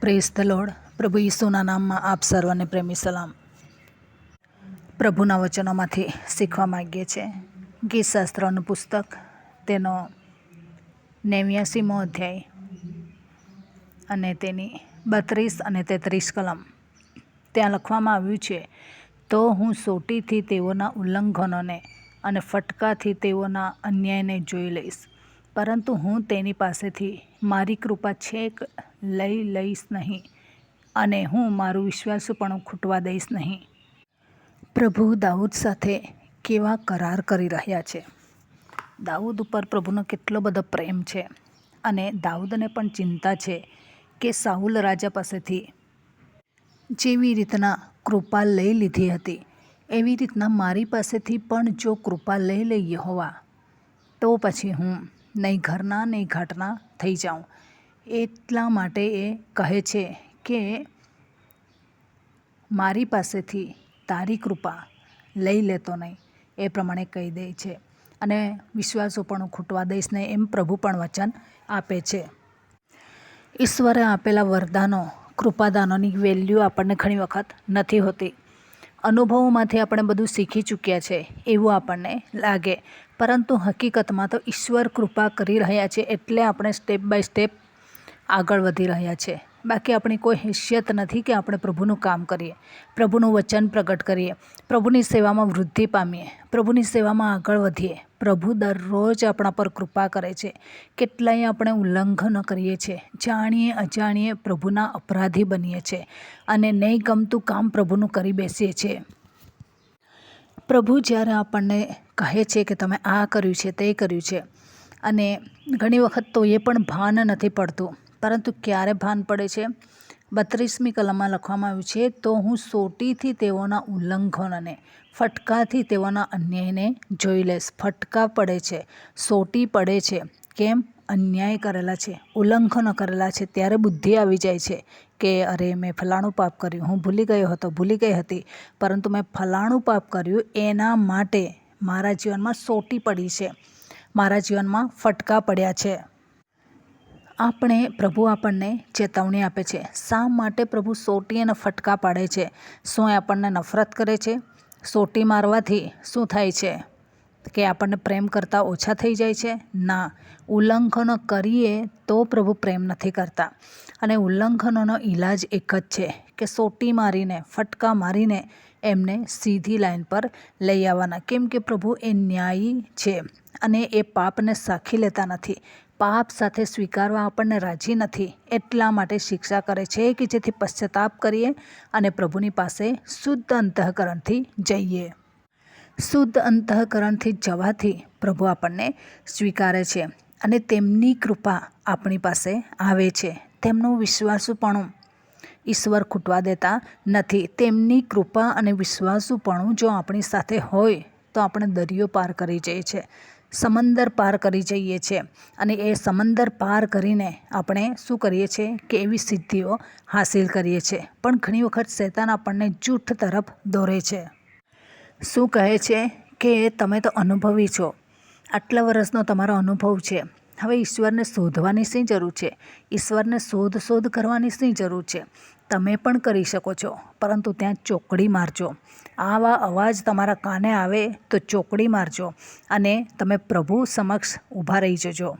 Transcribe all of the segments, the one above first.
Press the load. પ્રભુ ઈસુના નામમાં આપ સર્વને પ્રેમી સલામ. પ્રભુના વચનોમાંથી શીખવા માગીએ છીએ. ગીતશાસ્ત્રનું પુસ્તક, તેનો નેવ્યાસીમો અધ્યાય અને તેની બત્રીસ અને તેત્રીસ કલમ. ત્યાં લખવામાં આવ્યું છે, તો હું સોટીથી તેઓના ઉલ્લંઘનોને અને ફટકાથી તેઓના અન્યાયને જોઈ લઈશ. પરંતુ હું તેની પાસેથી મારી કૃપા છેક લઈ લઈશ નહીં અને હું મારું વિશ્વાસુપણું ખૂટવા દઈશ નહીં. પ્રભુ દાઉદ સાથે કેવા કરાર કરી રહ્યા છે? દાઉદ ઉપર પ્રભુનો કેટલો બધો પ્રેમ છે અને દાઉદને પણ ચિંતા છે કે સાઉલ રાજા પાસેથી જેવી રીતના કૃપા લઈ લીધી હતી, એવી રીતના મારી પાસેથી પણ જો કૃપા લઈ લઈએ હોવા તો પછી હું નહીં ઘરના, નહીં ઘાટના થઈ જાઉં. એટલા માટે એ કહે છે કે મારી પાસેથી તારી કૃપા લઈ લેતો નહીં. એ પ્રમાણે કહી દે છે. અને વિશ્વાસો પણ ખૂટવા દઈશ ને એમ પ્રભુ પણ વચન આપે છે. ઈશ્વરે આપેલા વરદાનો, કૃપાદાનોની વેલ્યુ આપણને ઘણી વખત નથી હોતી. અનુભવોમાંથી આપણે બધું શીખી ચૂક્યા છે એવું આપણને લાગે. પરંતુ હકીકતમાં તો ઈશ્વર કૃપા કરી રહ્યા છે એટલે આપણે સ્ટેપ બાય સ્ટેપ આગળ વધી રહ્યા છે. બાકી આપણી કોઈ હેસિયત નથી કે આપણે પ્રભુનું કામ કરીએ, પ્રભુનું વચન પ્રગટ કરીએ, પ્રભુની સેવામાં વૃદ્ધિ પામીએ, પ્રભુની સેવામાં આગળ વધીએ. પ્રભુ દરરોજ આપણા પર કૃપા કરે છે. કેટલાય આપણે ઉલ્લંઘન કરીએ છીએ જાણીએ અજાણીએ પ્રભુના અપરાધી બનીએ છીએ અને નહીં ગમતું કામ પ્રભુનું કરી બેસીએ છીએ. પ્રભુ જ્યારે આપણને કહે છે કે તમે આ કર્યું છે, તે કર્યું છે, અને ઘણી વખત તો એ પણ ભાન નથી પડતું, પરંતુ ક્યારે ભાન પડે છે? બત્રીસમી કલમમાં લખવામાં આવ્યું છે, તો હું સોટીથી તેઓના ઉલ્લંઘનને, ફટકાથી તેઓના અન્યાયને જોઈ લઈશ. ફટકા પડે છે, સોટી પડે છે. કેમ? અન્યાય કરેલા છે, ઉલ્લંઘનો કરેલા છે, ત્યારે બુદ્ધિ આવી જાય છે કે, અરે, મેં ફલાણું પાપ કર્યું. હું ભૂલી ગયો હતો, ભૂલી ગઈ હતી. પરંતુ મેં ફલાણું પાપ કર્યું એના માટે મારા જીવનમાં સોટી પડી છે. મારા જીવનમાં ફટકા પડ્યા છે. આપણે પ્રભુ આપણને ચેતવણી આપે છે. શા માટે પ્રભુ સોટી અને ફટકા પાડે છે? શું એ આપણને નફરત કરે છે? સોટી મારવાથી શું થાય છે? કે આપણને પ્રેમ કરતાં ઓછા થઈ જાય છે. ના, ઉલ્લંઘનો કરીએ તો પ્રભુ પ્રેમ નથી કરતા. અને ઉલ્લંઘનોનો ઈલાજ એક જ છે કે સોટી મારીને, ફટકા મારીને એમને સીધી લાઈન પર લઈ આવવાના. કેમ કે પ્રભુ એ ન્યાયી છે અને એ પાપને સાખી લેતા નથી. પાપ સાથે સ્વીકારવા આપણને રાજી નથી. એટલા માટે શિક્ષા કરે છે કે જેથી પશ્ચાતાપ કરીએ અને પ્રભુની પાસે શુદ્ધ અંતઃકરણથી જઈએ. શુદ્ધ અંતઃકરણથી જવાથી પ્રભુ આપણને સ્વીકારે છે અને તેમની કૃપા આપણી પાસે આવે છે. તેમનું વિશ્વાસુપણું ઈશ્વર ખૂટવા દેતા નથી. તેમની કૃપા અને વિશ્વાસુપણું જો આપણી સાથે હોય, તો આપણે દરિયો પાર કરી જઈએ છીએ, સમંદર પાર કરી જઈએ છીએ અને એ સમંદર પાર કરીને આપણે શું કરીએ છીએ કે એવી સિદ્ધિઓ હાસિલ કરીએ છીએ. પણ ઘણી વખત શેતાન આપણને જૂઠ તરફ દોરે છે. શું કહે છે કે તમે તો અનુભવી છો? આટલા વર્ષનો તમારો અનુભવ છે. હવે ઈશ્વરને શોધવાની શી જરૂર છે? ઈશ્વરને શોધ શોધ કરવાની શી જરૂર છે? તમે પણ કરી શકો છો, પરંતુ ત્યાં ચોકડી મારજો. આવા અવાજ તમારા કાને આવે તો ચોકડી મારજો અને તમે પ્રભુ સમક્ષ ઊભા રહી જજો.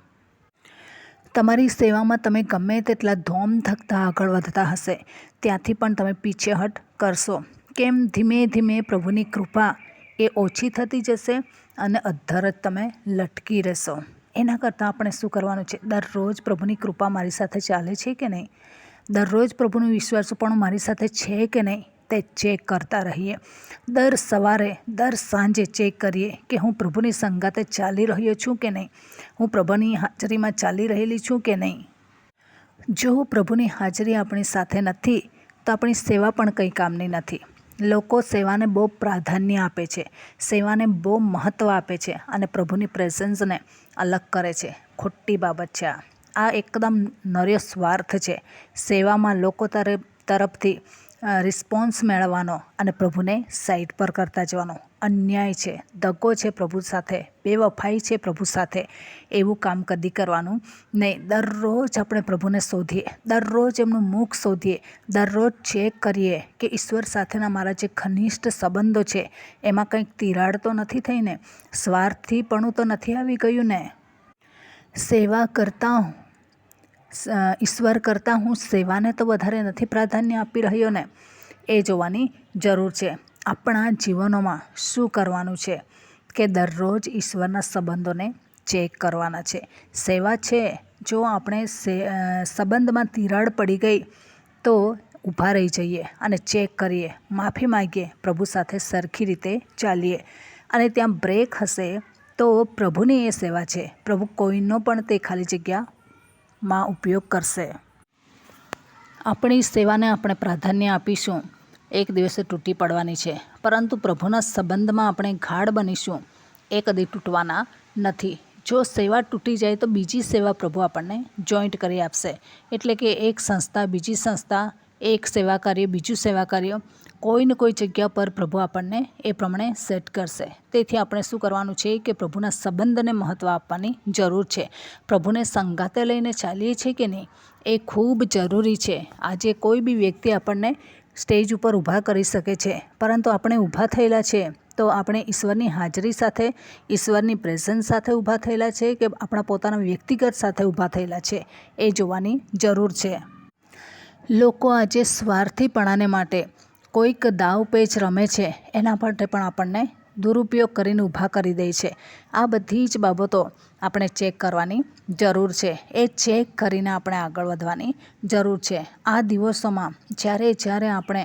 તમારી સેવામાં તમે ગમે તેટલા ધોમ થકતા આગળ વધતા હશે. ત્યાંથી પણ તમે પીછેહટ કરશો. કેમ ધીમે ધીમે પ્રભુની કૃપા એ ઓછી થતી જશે અને અધ્ધર જ તમે લટકી રહેશો? એના કરતાં આપણે શું કરવાનું છે? દરરોજ પ્રભુની કૃપા મારી સાથે ચાલે છે કે નહીં? દરરોજ પ્રભુનું વિશ્વાસુપણું મારી સાથે છે કે નહીં તે ચેક કરતા રહીએ. દર સવારે, દર સાંજે ચેક કરીએ કે હું પ્રભુની સંગાતે ચાલી રહ્યો છું કે નહીં? હું પ્રભુની હાજરીમાં ચાલી રહેલી છું કે નહીં? જો પ્રભુની હાજરી આપણી સાથે નથી, તો આપણી સેવા પણ કંઈ કામની નથી. લોકો સેવાને બહુ પ્રાધાન્ય આપે છે. સેવાને બહુ મહત્ત્વ આપે છે અને પ્રભુની પ્રેઝન્સને અલગ કરે છે. ખોટી બાબત છે આ. એકદમ નર્ય સ્વાર્થ છે. સેવામાં લોકો તરફથી રિસ્પોન્સ મેળવવાનો અને પ્રભુને સાઈડ પર કરતા જવાનો. અન્યાય છે, દગો છે પ્રભુ સાથે, બેવફાઈ છે પ્રભુ સાથે. એવું કામ કદી કરવાનું નહીં. દરરોજ આપણે પ્રભુને શોધીએ. દરરોજ એમનું મુખ શોધીએ. દરરોજ ચેક કરીએ કે ઈશ્વર સાથેના મારા જે ઘનિષ્ઠ સંબંધો છે, એમાં કંઈક તિરાડ તો નથી થઈને? સ્વાર્થીપણું તો નથી આવી ગયું ને? સેવા કરતાં સ- ઈશ્વર કરતાં હું સેવાને તો વધારે નથી પ્રાધાન્ય આપી રહ્યો ને, એ જોવાની જરૂર છે. આપણા જીવનોમાં શું કરવાનું છે કે દરરોજ ઈશ્વરના સંબંધોને ચેક કરવાના છે. સેવા છે, જો આપણે સંબંધમાં તિરાડ પડી ગઈ તો ઊભા રહી જઈએ અને ચેક કરીએ, માફી માગીએ, પ્રભુ સાથે સરખી રીતે ચાલીએ. અને ત્યાં બ્રેક હશે તો પ્રભુની એ સેવા છે. પ્રભુ કોઈનો પણ તે ખાલી જગ્યામાં ઉપયોગ કરશે. આપણી સેવાને આપણે પ્રાધાન્ય આપીશું. એક દિવસે તૂટી પડવાની છે. પરંતુ પ્રભુના સંબંધમાં આપણે ગાઢ બનીશું. એ કદી તૂટવાના નથી. જો સેવા તૂટી જાય તો બીજી સેવા પ્રભુ આપણને જોઈન્ટ કરી આપશે. એટલે કે એક સંસ્થા, બીજી સંસ્થા, એક સેવા કાર્ય બીજું સેવા કાર્ય કોઈ ને કોઈ જગ્યા પર પ્રભુ આપણને એ પ્રમાણે સેટ કરશે. તેથી આપણે શું કરવાનું છે કે પ્રભુના સંબંધને મહત્ત્વ આપવાની જરૂર છે. પ્રભુને સંગાતે લઈને ચાલીએ છીએ કે નહીં? એ ખૂબ જરૂરી છે. આજે કોઈ બી વ્યક્તિ આપણને સ્ટેજ ઉપર ઊભા કરી શકે છે. પરંતુ આપણે ઊભા થયેલા છે તો આપણે ઈશ્વરની હાજરી સાથે, ઈશ્વરની પ્રેઝન્સ સાથે ઊભા થયેલા છે કે આપણા પોતાના વ્યક્તિગત સાથે ઊભા થયેલા છે એ જોવાની જરૂર છે. લોકો આજે સ્વાર્થીપણાને માટે કોઈક દાવ પેચ રમે છે, એના માટે પણ આપણને દુરુપયોગ કરીને ઊભા કરી દે છે. આ બધી જ બાબતો આપણે ચેક કરવાની જરૂર છે. એ ચેક કરીને આપણે આગળ વધવાની જરૂર છે. આ દિવસોમાં જ્યારે જ્યારે આપણે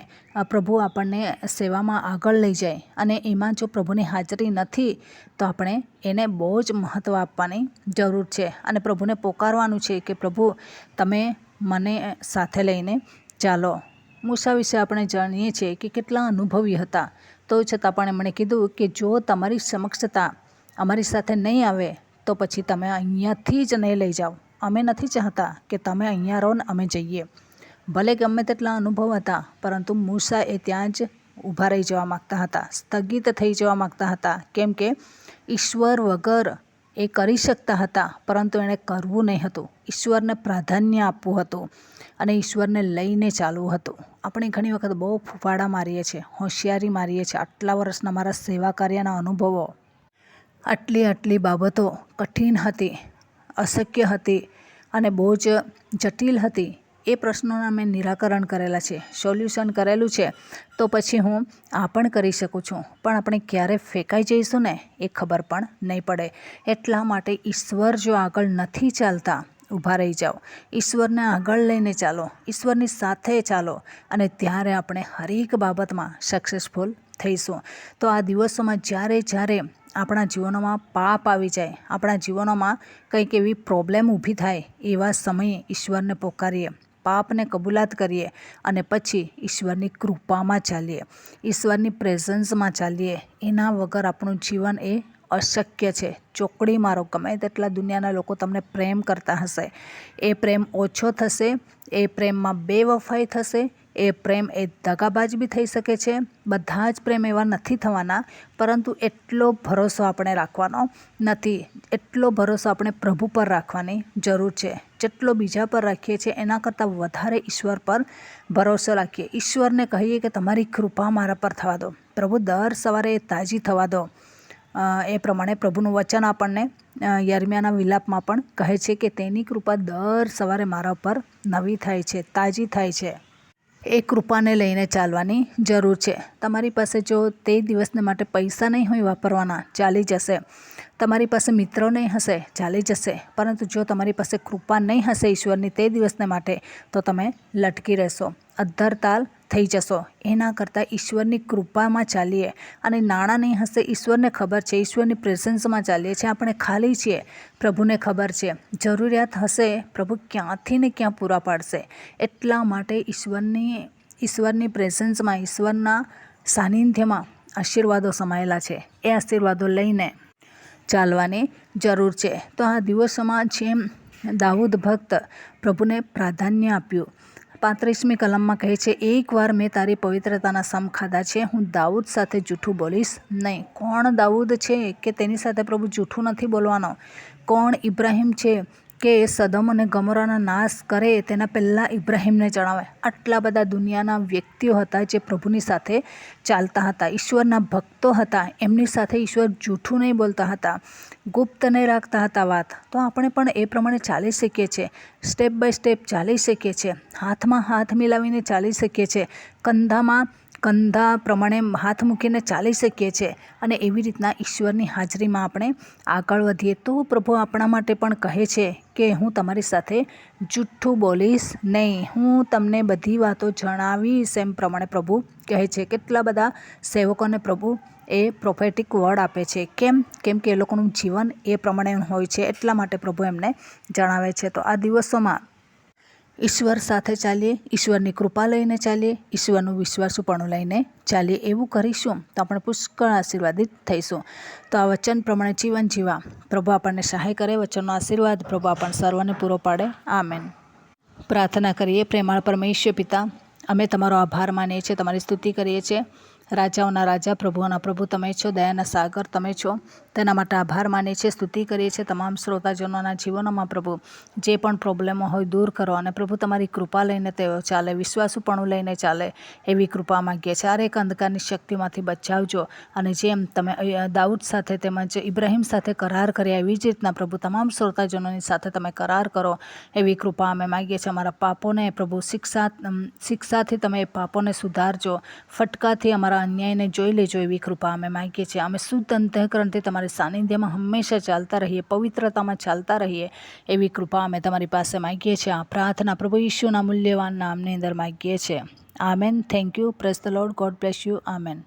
પ્રભુ આપણને સેવામાં આગળ લઈ જાય અને એમાં જો પ્રભુની હાજરી નથી, તો આપણે એને બહુ જ મહત્ત્વ આપવાની જરૂર છે. અને પ્રભુને પોકારવાનું છે કે પ્રભુ, તમે મને સાથે લઈને ચાલો. મૂસા વિશે આપણે જાણીએ છીએ કે કેટલા અનુભવી હતા. તો છતાં પણ એમણે કીધું કે જો તમારી સમક્ષતા અમારી સાથે નહીં આવે, તો પછી તમે અહીંયાથી જ નહીં લઈ જાઓ. અમે નથી ચાહતા કે તમે અહીંયા રહો ને અમે જઈએ. ભલે ગમે તેટલા અનુભવ હતા, પરંતુ મૂસા એ ત્યાં જ ઊભા રહી જવા માગતા હતા, સ્થગિત થઈ જવા માગતા હતા. કેમ કે ઈશ્વર વગર એ કરી શકતા હતા, પરંતુ એણે કરવું નહીં હતું. ઈશ્વરને પ્રાધાન્ય આપવું હતું અને ઈશ્વરને લઈને ચાલવું હતું. આપણે ઘણી વખત બહુ ફૂફાડા મારીએ છીએ, હોશિયારી મારીએ છીએ, આટલા વર્ષના મારા સેવા કાર્યના અનુભવો. આટલી આટલી બાબતો કઠિન હતી, અશક્ય હતી અને બહુ જ જટિલ હતી. એ પ્રશ્નોના મેં નિરાકરણ કરેલા છે, સોલ્યુશન કરેલું છે, તો પછી હું આ પણ કરી શકું છું. પણ આપણે ક્યારે ફેંકાઈ જઈશું ને એ ખબર પણ નહીં પડે. એટલા માટે ઈશ્વર જો આગળ નથી ચાલતા, ઊભા રહી જાઓ. ઈશ્વરને આગળ લઈને ચાલો, ઈશ્વરની સાથે ચાલો અને ત્યારે આપણે હરેક બાબતમાં સક્સેસફુલ થઈશું. તો આ દિવસોમાં જ્યારે જ્યારે આપણા જીવનોમાં પાપ આવી જાય, આપણા જીવનોમાં કંઈક એવી પ્રોબ્લેમ ઊભી થાય, એવા સમયે ઈશ્વરને પોકારીએ. પાપને કબૂલાત કરીએ અને પછી ઈશ્વરની કૃપામાં ચાલીએ. ઈશ્વરની પ્રેઝન્સમાં ચાલીએ. એના વગર આપણું જીવન એ અશક્ય છે. ચોકડી મારો, ગમે તેટલા દુનિયાના લોકો તમને પ્રેમ કરતા હશે. એ પ્રેમ ઓછો થશે. એ પ્રેમમાં બેવફાઈ થશે. એ પ્રેમ એ દગાબાજ બી થઈ શકે છે. બધા જ પ્રેમ એવા નથી થવાના, પરંતુ એટલો ભરોસો આપણે રાખવાનો નથી. એટલો ભરોસો આપણે પ્રભુ પર રાખવાની જરૂર છે. જેટલો બીજા પર રાખીએ છીએ, એના કરતાં વધારે ઈશ્વર પર ભરોસો રાખીએ. ઈશ્વરને કહીએ કે તમારી કૃપા મારા પર થવા દો. પ્રભુ દર સવારે એ તાજી થવા દો. એ પ્રમાણે પ્રભુનું વચન આપણને યરમિયાના વિલાપમાં પણ કહે છે કે તેની કૃપા દર સવારે મારા પર નવી થાય છે, તાજી થાય છે. એ કૃપાને લઈને ચાલવાની જરૂર છે. તમારી પાસે જો તે દિવસને માટે પૈસા નહીં હોય વાપરવાના, ચાલી જશે. તમારી પાસે મિત્રો નહીં હશે, ચાલી જશે. પરંતુ જો તમારી પાસે કૃપા નહીં હશે ઈશ્વરની તે દિવસને માટે, તો તમે લટકી રહેશો. અધ્ધરતાલ થઈ જશો. એના કરતાં ઈશ્વરની કૃપામાં ચાલીએ. અને નાણાં નહીં હશે, ઈશ્વરને ખબર છે. ઈશ્વરની પ્રેઝન્સમાં ચાલીએ છીએ. આપણે ખાલી છીએ. પ્રભુને ખબર છે. જરૂરિયાત હશે, પ્રભુ ક્યાંથી ને ક્યાં પૂરા પાડશે. એટલા માટે ઈશ્વરની ઈશ્વરની પ્રેઝન્સમાં, ઈશ્વરના સાનિધ્યમાં આશીર્વાદો સમાયેલા છે. એ આશીર્વાદો લઈને ચાલવાની જરૂર છે. તો આ દિવસોમાં જેમ દાઉદ ભક્ત પ્રભુને પ્રાધાન્ય આપ્યું. પાંત્રીસમી કલમમાં કહે છે એકવાર મેં તારી પવિત્રતાના સમ ખાધા છે, હું દાઉદ સાથે જૂઠું બોલીશ નહીં. કોણ દાઉદ છે કે તેની સાથે પ્રભુ જૂઠું નથી બોલવાનો? કોણ ઇબ્રાહિમ છે કે સદમ અને ગમરાના નાશ કરે તેના પહેલાં ઇબ્રાહીમને જણાવે. આટલા બધા દુનિયાના વ્યક્તિઓ હતા જે પ્રભુની સાથે ચાલતા હતા, ઈશ્વરના ભક્તો હતા, એમની સાથે ઈશ્વર જૂઠું નહીં બોલતા હતા, ગુપ્ત નહીં રાખતા હતા વાત. તો આપણે પણ એ પ્રમાણે ચાલી શકીએ છીએ. સ્ટેપ બાય સ્ટેપ ચાલી શકીએ છીએ. હાથમાં હાથ મિલાવીને ચાલી શકીએ છીએ. કંધામાં કંધા પ્રમાણે હાથ મૂકીને ચાલી શકીએ છીએ અને એવી રીતના ઈશ્વરની હાજરીમાં આપણે આગળ વધીએ તો પ્રભુ આપણા માટે પણ કહે છે કે હું તમારી સાથે જૂઠું બોલીશ નહીં. હું તમને બધી વાતો જણાવીશ. એમ પ્રમાણે પ્રભુ કહે છે. કેટલા બધા સેવકોને પ્રભુ એ પ્રોફેટિક વર્ડ આપે છે. કેમ? કેમ કે એ લોકોનું જીવન એ પ્રમાણે હોય છે. એટલા માટે પ્રભુ એમને જણાવે છે. તો આ દિવસોમાં ઈશ્વર સાથે ચાલીએ, ઈશ્વરની કૃપા લઈને ચાલીએ, ઈશ્વરનું વિશ્વાસુપણું લઈને ચાલીએ એવું કરીશું તો આપણે પુષ્કળ આશીર્વાદિત થઈશું. તો આ વચન પ્રમાણે જીવન જીવા. પ્રભુ આપણને સહાય કરે, વચનનો આશીર્વાદ પ્રભુ આપણને સર્વને પૂરો પાડે. આમેન. પ્રાર્થના કરીએ, પ્રેમાળ પરમેશ્વર પિતા, અમે તમારો આભાર માનીએ છીએ, તમારી સ્તુતિ કરીએ છીએ. રાજાઓના રાજા પ્રભુઓના પ્રભુ તમે છો, દયાના સાગર તમે છો. તેના માટે આભાર માનીએ છીએ, સ્તુતિ કરીએ છીએ તમામ શ્રોતાજનોના જીવનોમાં પ્રભુ. જે પણ પ્રોબ્લેમો હોય દૂર કરો અને પ્રભુ તમારી કૃપા લઈને તેઓ ચાલે, વિશ્વાસુપણું લઈને ચાલે એવી કૃપા માગીએ છીએ. હરેક અંધકારની શક્તિમાંથી બચાવજો અને જેમ તમે દાઉદ સાથે તેમજ ઇબ્રાહિમ સાથે કરાર કર્યા એવી જ રીતના પ્રભુ તમામ શ્રોતાજનોની સાથે તમે કરાર કરો એવી કૃપા અમે માગીએ છીએ. અમારા પાપોને પ્રભુ શિક્ષા શિક્ષાથી તમે પાપોને સુધારજો. ફટકાથી અમારા અન્યાયને જોઈ લેજો એવી કૃપા અમે માગીએ છીએ. અમે શુદ્ધ અંતઃકરણથી તમારી સાનિધ્યમાં હંમેશા ચાલતા રહીએ, પવિત્રતામાં ચાલતા રહીએ એવી કૃપા અમે તમારી પાસે માગીએ છીએ. આ પ્રાર્થના પ્રભુ ઈશ્વના મૂલ્યવાન નામની અંદર માગીએ છીએ. Amen. Thank you praise the Lord God bless you amen.